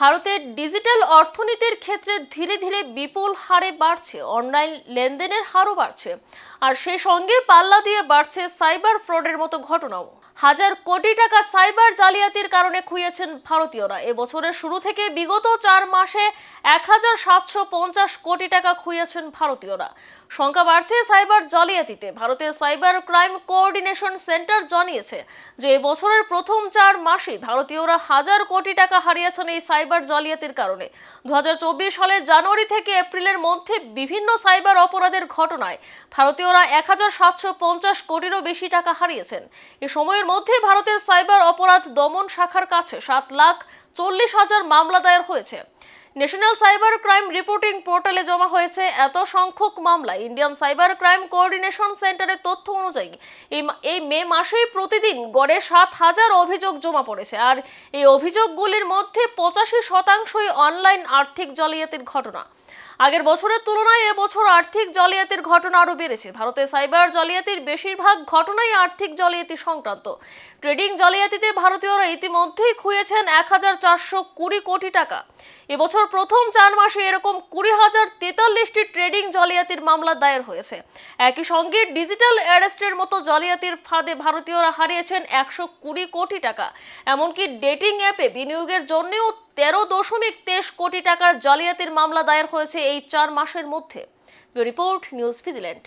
ভারতের ডিজিটাল অর্থনীতির ক্ষেত্রে ধীরে ধীরে বিপুল হারে বাড়ছে, অনলাইন লেনদেনের হারও বাড়ছে। আর সেই সঙ্গে পাল্লা দিয়ে বাড়ছে সাইবার ফ্রডের মতো ঘটনাও। হাজার কোটি টাকা সাইবার জালিয়াতির কারণে খুইয়েছেন ভারতীয়রা। এবছরের শুরু থেকে বিগত চার মাসে এক হাজার সাতশো পঞ্চাশ কোটি টাকা খুইয়েছেন ভারতীয়রা। সংখ্যা বাড়ছে সাইবার জালিয়াতিতে। ভারতের সাইবার ক্রাইম কোঅর্ডিনেশন সেন্টার জানিয়েছে যে, এবছরের প্রথম চার মাসে ভারতীয়রা হাজার কোটি টাকা হারিয়েছেন এই সাইবার জালিয়াতির কারণে। দু সালের জানুয়ারি থেকে এপ্রিলের মধ্যে বিভিন্ন সাইবার অপরাধের ঘটনায় ভারতীয়রা এক হাজার সাতশো পঞ্চাশ কোটিরও বেশি টাকা হারিয়েছেন। এ সময়ের মধ্যে ভারতের সাইবার অপরাধ দমন শাখার কাছে সাত লাখ চল্লিশ হাজার মামলা দায়ের হয়েছে। ন্যাশনাল সাইবার ক্রাইম রিপোর্টিং পোর্টালে জমা হয়েছে এত সংখ্যক মামলা। ইন্ডিয়ান সাইবার ক্রাইম কোঅর্ডিনেশন সেন্টারের তথ্য অনুযায়ী, এই মে মাসেই প্রতিদিন গড়ে সাত হাজার অভিযোগ জমা পড়েছে। আর এই অভিযোগগুলির মধ্যে পঁচাশি শতাংশই অনলাইন আর্থিক জালিয়াতির ঘটনা। আগের বছরের তুলনায় এবছর আর্থিক জালিয়াতির ঘটনা আরও বেড়েছে। ভারতে সাইবার জালিয়াতির বেশিরভাগ ঘটনাই আর্থিক জালিয়াতি সংক্রান্ত। ট্রেডিং জালিয়াতিতে ভারতীয়রা ইতিমধ্যেই খুঁয়েছেন এক হাজার চারশো কুড়ি কোটি টাকা। এবছর প্রথম চার মাসে এরকম কুড়ি হাজার তেতাল্লিশটি ট্রেডিং জালিয়াতির মামলা দায়ের হয়েছে। একই সঙ্গে ডিজিটাল অ্যারেস্টের মতো জালিয়াতির ফাঁদে ভারতীয়রা হারিয়েছেন একশো কুড়ি কোটি টাকা। এমনকি ডেটিং অ্যাপে বিনিয়োগের জন্যও তেরো দশমিক তেইশ কোটি টাকার জালিয়াতির মামলা দায়ের হয়েছে এই চার মাসের মধ্যে। Report, news vigilant.